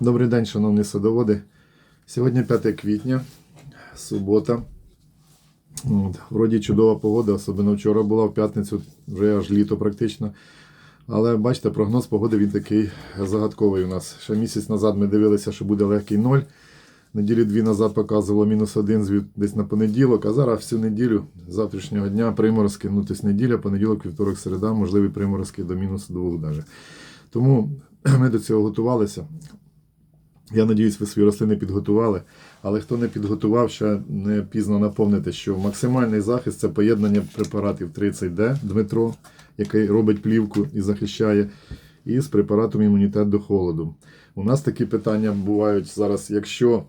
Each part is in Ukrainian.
Добрий день, шановні садоводи. Сьогодні 5 квітня, субота. От, вроді чудова погода, особливо вчора була в п'ятницю, вже аж літо практично. Але бачите, прогноз погоди він такий загадковий у нас. Ще місяць назад ми дивилися, що буде легкий ноль. Неділі дві назад показувало мінус один десь на понеділок, а зараз всю неділю з завтрашнього дня приморозки, ну тобто неділя, понеділок, вівторок, середа, можливі приморозки до мінус двох навіть. Тому ми до цього готувалися. Я надіюсь, ви свої рослини підготували. Але хто не підготував, ще не пізно наповнити, що максимальний захист це поєднання препаратів 30D Дмитро, який робить плівку і захищає, і з препаратом імунітет до холоду. У нас такі питання бувають зараз, якщо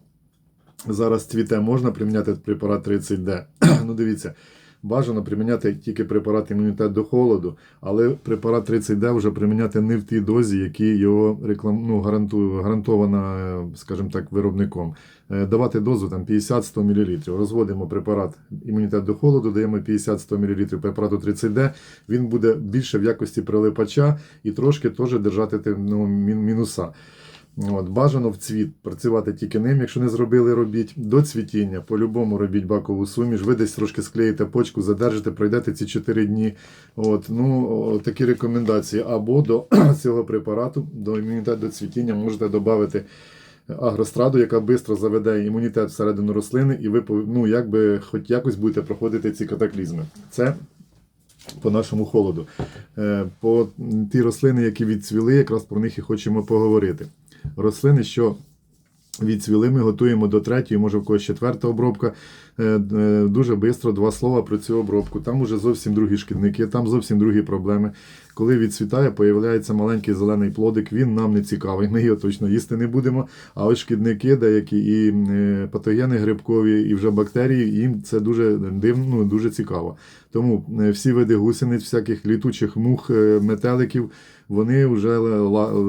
зараз цвіте, можна приміняти препарат 30D? ну дивіться. Бажано приміняти тільки препарат імунітет до холоду, але препарат 30D вже приміняти не в тій дозі, які його реклам... ну, гаранту... гарантована, е, скажімо так, виробником. Е, Давати дозу там 50-100 мл. Розводимо препарат імунітет до холоду, даємо 50-100 мл препарату 30D. Він буде більше в якості прилипача і трошки теж держати ну, мінуса. От, бажано в цвіт працювати тільки ним, якщо не зробили, робіть. До цвітіння по-любому робіть бакову суміш. Ви десь трошки склеїте почку, задержите, пройдете ці 4 дні. От, ну, такі рекомендації. Або до цього препарату, до імунітету до цвітіння, можете додати агростраду, яка швидко заведе імунітет всередину рослини, і ви ну, якби, хоч якось будете проходити ці катаклізми. Це по нашому холоду. Е, По ті рослини, які відцвіли, якраз про них і хочемо поговорити. Рослини, що відцвіли, ми готуємо до третьої, може в когось четверта обробка. Е, е, Дуже швидко два слова про цю обробку. Там уже зовсім другі шкідники, там зовсім другі проблеми. Коли відцвітає, появляється маленький зелений плодик, він нам не цікавий, ми його точно їсти не будемо. А ось шкідники, деякі і е, патогени грибкові, і вже бактерії, їм це дуже дивно, ну, дуже цікаво. Тому всі види гусениць, всяких літучих мух, метеликів, вони вже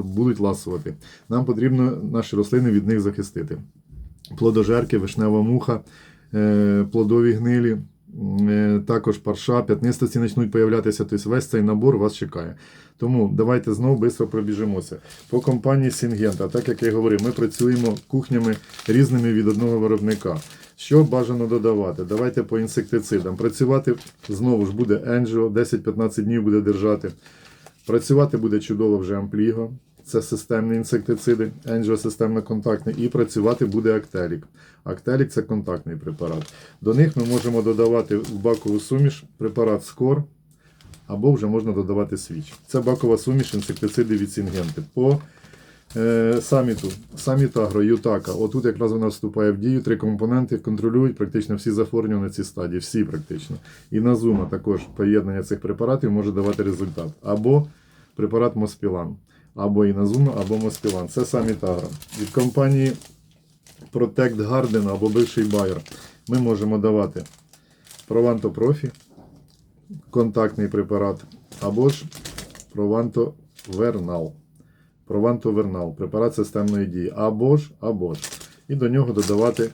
будуть ласувати. Нам потрібно наші рослини від них захистити. Плодожерки, вишнева муха, плодові гнилі, е, також парша, п'ятнистості почнуть появлятися. Тобто весь цей набор вас чекає. Тому давайте знову швидко пробіжимося. По компанії Syngenta, так як я говорив, ми працюємо кухнями різними від одного виробника. Що бажано додавати? Давайте по інсектицидам. Працювати знову ж буде Angio, 10-15 днів буде держати. Працювати буде чудово вже Ампліго. Це системні інсектициди, Angio системно-контактний, і працювати буде Актелік. Актелік це контактний препарат. До них ми можемо додавати в бакову суміш препарат Скор, або вже можна додавати свіч. Це бакова суміш інсектициди від Сінгенти. По е, саміту, саміт Агро, Ютака. Отут якраз вона вступає в дію. Три компоненти контролюють практично всі захворювання на цій стадії, всі практично. І на Зума також поєднання цих препаратів може давати результат. Або препарат Моспілан, або Іназума, або Моспілан. Це саміт Агро. Від компанії Protect Garden або бивший Bayer ми можемо давати Provanto Profi, контактний препарат, або ж Provanto Vernal. Provanto Vernal, препарат системної дії. Або ж, або ж. І до нього додавати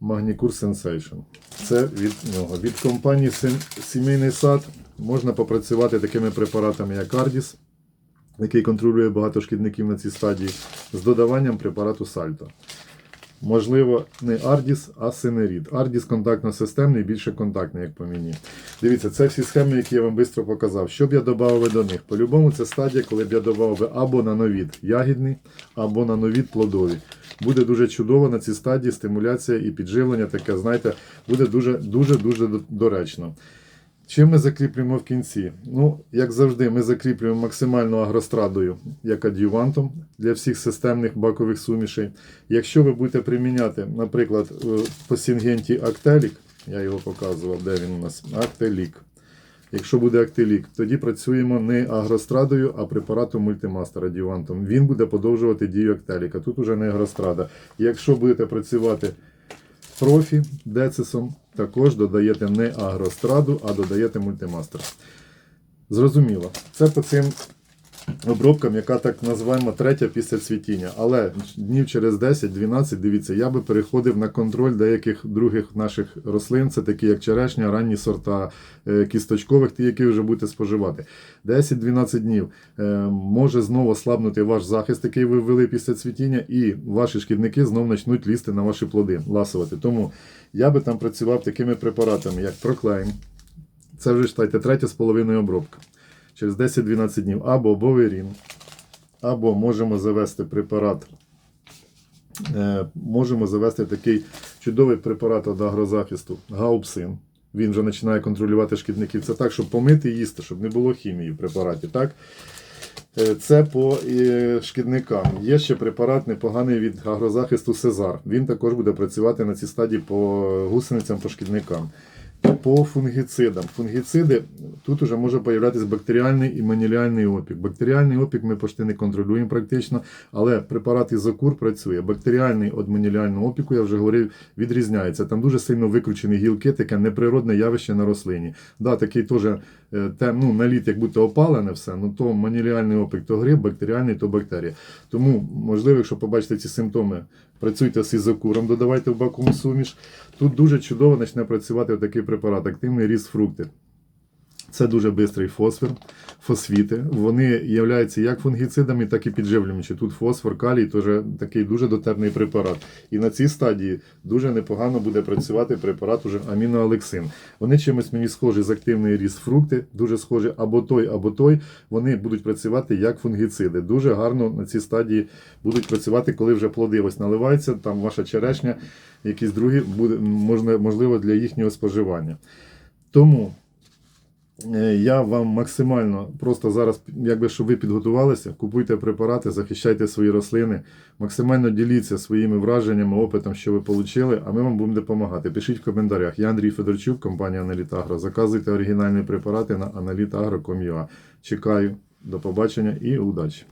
Magnicure Sensation. Це від нього. Від компанії Сімейний сад можна попрацювати такими препаратами, як Ardis, який контролює багато шкідників на цій стадії, з додаванням препарату Сальто. Можливо, не Ардіс, а Синерід. Ардіс контактно-системний, більше контактний, як по мені. Дивіться, це всі схеми, які я вам швидко показав. Що б я додав до них? По-любому, це стадія, коли б я додав би або нановід ягідний, або нановід плодові. Буде дуже чудово на цій стадії стимуляція і підживлення таке, знаєте, буде дуже дуже дуже до- доречно. Чим ми закріплюємо в кінці? Ну, як завжди, ми закріплюємо максимально агрострадою, як адювантом для всіх системних бакових сумішей. Якщо ви будете приміняти, наприклад, е, по Сінгенті Актелік, я його показував, де він у нас? Актелік. Якщо буде актелік, тоді працюємо не агрострадою, а препаратом мультимастер адювантом. Він буде подовжувати дію актеліка. Тут уже не агрострада. Якщо будете працювати профі децисом, також додаєте не агростраду, а додаєте мультимастер. Зрозуміло. Це по цим обробкам, яка так називаємо третя після цвітіння. Але днів через 10-12, дивіться, я би переходив на контроль деяких других наших рослин, це такі як черешня, ранні сорта е, кісточкових, ті, які вже будете споживати. 10-12 днів е, може знову слабнути ваш захист, який ви ввели після цвітіння, і ваші шкідники знову почнуть лізти на ваші плоди, ласувати. Тому я би там працював такими препаратами, як Проклейм. Це вже читайте, третя з половиною обробка. Через 10-12 днів або Боверін, або можемо завести препарат. Е, можемо завести такий чудовий препарат від агрозахисту Гаупсин. Він вже починає контролювати шкідників. Це так, щоб помити і їсти, щоб не було хімії в препараті. Так? Е, Це по е, шкідникам. Є ще препарат непоганий від агрозахисту Сезар. Він також буде працювати на цій стадії по гусеницям, по шкідникам. По фунгіцидам. Фунгіциди тут уже може появлятися бактеріальний і маніліальний опік. Бактеріальний опік ми почти не контролюємо практично, але препарат ізокур працює. Бактеріальний від маніліального опіку, я вже говорив, відрізняється. Там дуже сильно викручені гілки, таке неприродне явище на рослині. Да, такий теж е, ну, наліт, як будто опалене все, ну то маніліальний опік, то гриб, бактеріальний, то бактерія. Тому, можливо, якщо побачите ці симптоми, працюйте з ізокуром, додавайте в бакум суміш. Тут дуже чудово почне працювати такий препарат, активний ріст фрукти. Це дуже швидкий фосфор, фосфіти. Вони являються як фунгіцидами, так і підживлюючи. Тут фосфор, калій теж такий дуже дотерний препарат. І на цій стадії дуже непогано буде працювати препарат уже аміноалексин. Вони чимось мені схожі з активний ріст фрукти, дуже схожі або той, або той. Вони будуть працювати як фунгіциди. Дуже гарно на цій стадії будуть працювати, коли вже плоди ось наливаються, там ваша черешня, якісь другі буде можливо для їхнього споживання. Тому. Е, Я вам максимально просто зараз, якби щоб ви підготувалися, купуйте препарати, захищайте свої рослини, максимально діліться своїми враженнями, опитом, що ви отримали, а ми вам будемо допомагати. Пишіть в коментарях. Я Андрій Федорчук, компанія Аналітагро. Заказуйте оригінальні препарати на analitagro.com.ua. Чекаю. До побачення і удачі!